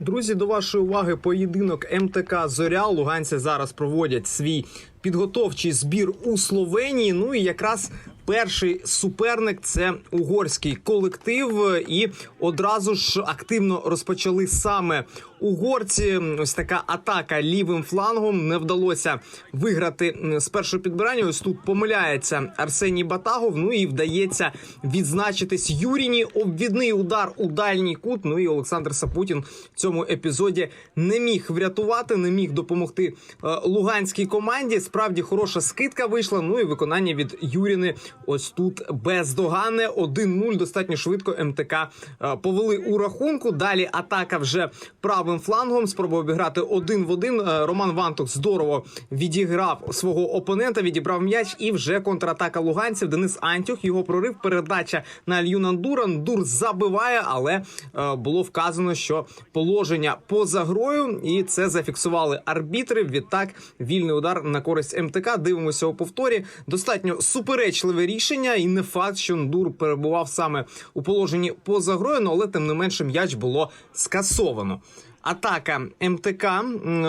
Друзі, до вашої уваги поєдинок МТК Зоря. Луганці зараз проводять свій підготовчий збір у Словенії. Ну і якраз перший суперник це угорський колектив. І одразу ж активно розпочали саме угорці. Ось така атака лівим флангом не вдалося виграти з першого підбирання. Ось тут помиляється Арсеній Батагов. Ну і вдається відзначитись Юріні. Обвідний удар у дальній кут. Ну і Олександр Сапутін в цьому епізоді не міг врятувати, не міг допомогти е, луганській команді. Справді хороша скидка вийшла. Ну і виконання від Юріни. Ось тут бездоганне. 1-0. Достатньо швидко МТК е, повели у рахунку. Далі атака вже правим флангом. Спробував обіграти один в один. Е, Роман Вантук здорово відіграв свого опонента, відібрав м'яч і вже контратака луганців. Денис Антюх його прорив. Передача на Альюна Дура. Дур забиває, але е, було вказано, що положення поза грою, і це зафіксували арбітри. Відтак вільний удар на користь МТК. Дивимося у повторі. Достатньо суперечливе рішення, і не факт, що Ндур перебував саме у положенні поза грою, ну, але тим не менше м'яч було скасовано. Атака МТК,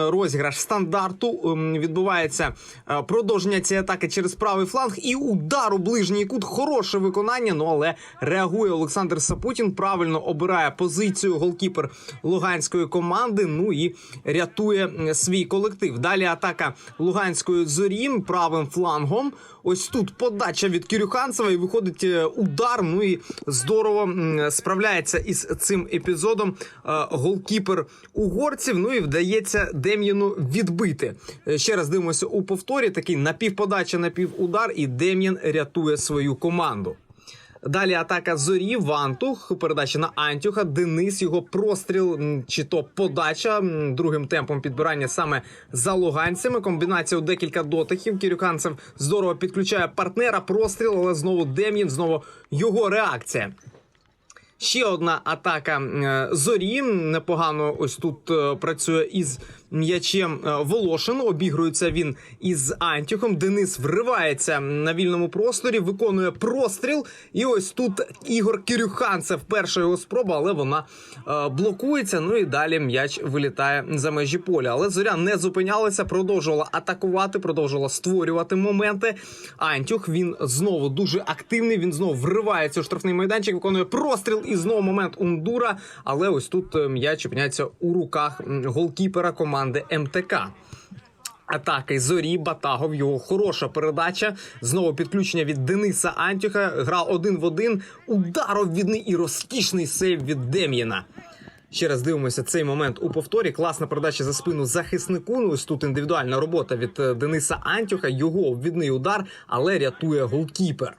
розіграш стандарту відбувається е, продовження цієї атаки через правий фланг і удар у ближній кут. Хороше виконання. Ну але реагує Олександр Сапутін. Правильно обирає позицію голкіпер луганської команди. Ну і рятує свій колектив. Далі атака луганської зорі правим флангом. Ось тут подача від Кирюханцева і виходить е, удар. Ну і здорово справляється із цим епізодом е, голкіпер угорців. Ну і вдається Дем'яну відбити. Е, Ще раз дивимося у повторі. Такий напівподача, напівудар, і Дем'ян рятує свою команду. Далі атака зорі, Вантух, передача на Антюха, Денис, його простріл чи то подача другим темпом підбирання саме за луганцями. Комбінація у декілька дотиків. Кирюканцев здорово підключає партнера, простріл, але знову Дем'ян, знову його реакція. Ще одна атака е, зорі. Непогано ось тут е, працює із м'ячем е, Волошин. Обігрується він із Антюхом. Денис вривається на вільному просторі, виконує простріл. І ось тут Ігор Кирюханцев. Перша його спроба, але вона е, блокується. Ну і далі м'яч вилітає за межі поля. Але зоря не зупинялася, продовжувала атакувати, продовжувала створювати моменти. Антюх він знову дуже активний. Він знову вривається у штрафний майданчик, виконує простріл і знову момент Ундура. Але ось тут е, м'яч опиняється у руках голкіпера команди МТК. Атаки зорі Батагов. Його хороша передача. Знову підключення від Дениса Антюха. Гра один в один. Удар обвідний і розкішний сейв від Дем'єна. Ще раз дивимося цей момент у повторі. Класна передача за спину захиснику. Ну ось тут індивідуальна робота від е, Дениса Антюха. Його обвідний удар, але рятує голкіпер.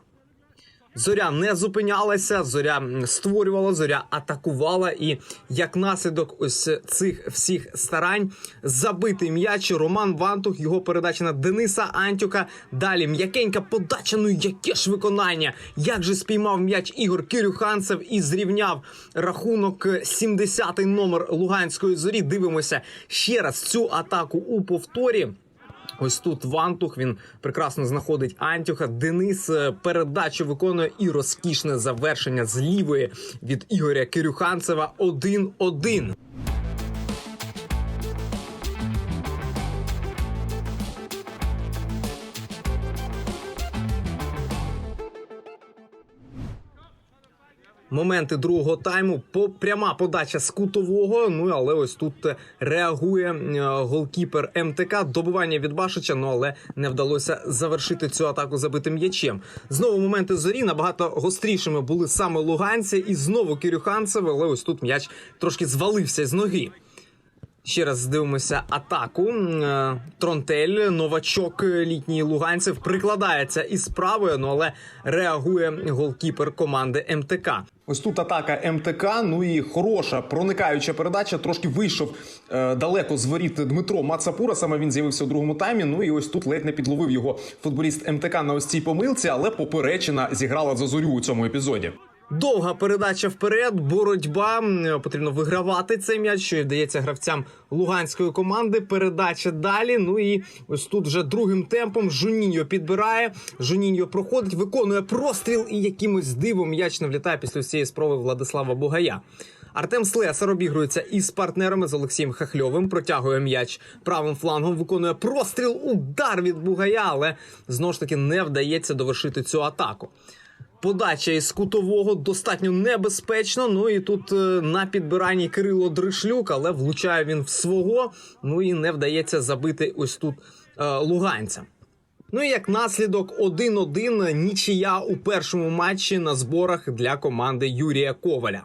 Зоря не зупинялася, зоря створювала, зоря атакувала, і як наслідок ось цих всіх старань забитий м'яч Роман Вантух, його передача на Дениса Антюка. Далі м'якенька подача. Ну яке ж виконання! Як же спіймав м'яч Ігор Кирюханцев і зрівняв рахунок 70-й номер Луганської зорі. Дивимося ще раз цю атаку у повторі. Ось тут Вантух він прекрасно знаходить Антюха. Денис е, передачу виконує і розкішне завершення з лівої від Ігоря Кирюханцева 1-1. Моменти другого тайму по пряма подача з кутового. Ну але ось тут е, реагує е, голкіпер МТК. Добування від Башича, ну але не вдалося завершити цю атаку забитим м'ячем. Знову моменти зорі набагато гострішими були саме луганці, і знову Кирюханцев, але ось тут м'яч трошки звалився з ноги. Ще раз дивимося атаку. Е, Тронтель, новачок е, літній луганців, прикладається із правою, ну але реагує голкіпер команди МТК. Ось тут атака МТК. Ну і хороша проникаюча передача. Трошки вийшов е, далеко з воріт Дмитро Мацапура. Саме він з'явився у другому таймі. Ну і ось тут ледь не підловив його футболіст МТК на ось цій помилці, але поперечина зіграла за зорю у цьому епізоді. Довга передача вперед, боротьба. Потрібно вигравати цей м'яч, що вдається гравцям луганської команди. Передача далі. Ну і ось тут вже другим темпом Жуніньо підбирає. Жуніньо проходить, виконує простріл і якимось дивом м'яч не влітає після цієї спроби Владислава Бугая. Артем Слесар обігрується із партнерами з Олексієм Хахльовим. Протягує м'яч правим флангом, виконує простріл, удар від Бугая, але знову ж таки не вдається довершити цю атаку. Подача із кутового достатньо небезпечно. Ну і тут е, на підбиранні Кирило Дришлюк, але влучає він в свого. Ну і не вдається забити ось тут е, луганцям. Ну і як наслідок 1-1 нічия у першому матчі на зборах для команди Юрія Коваля.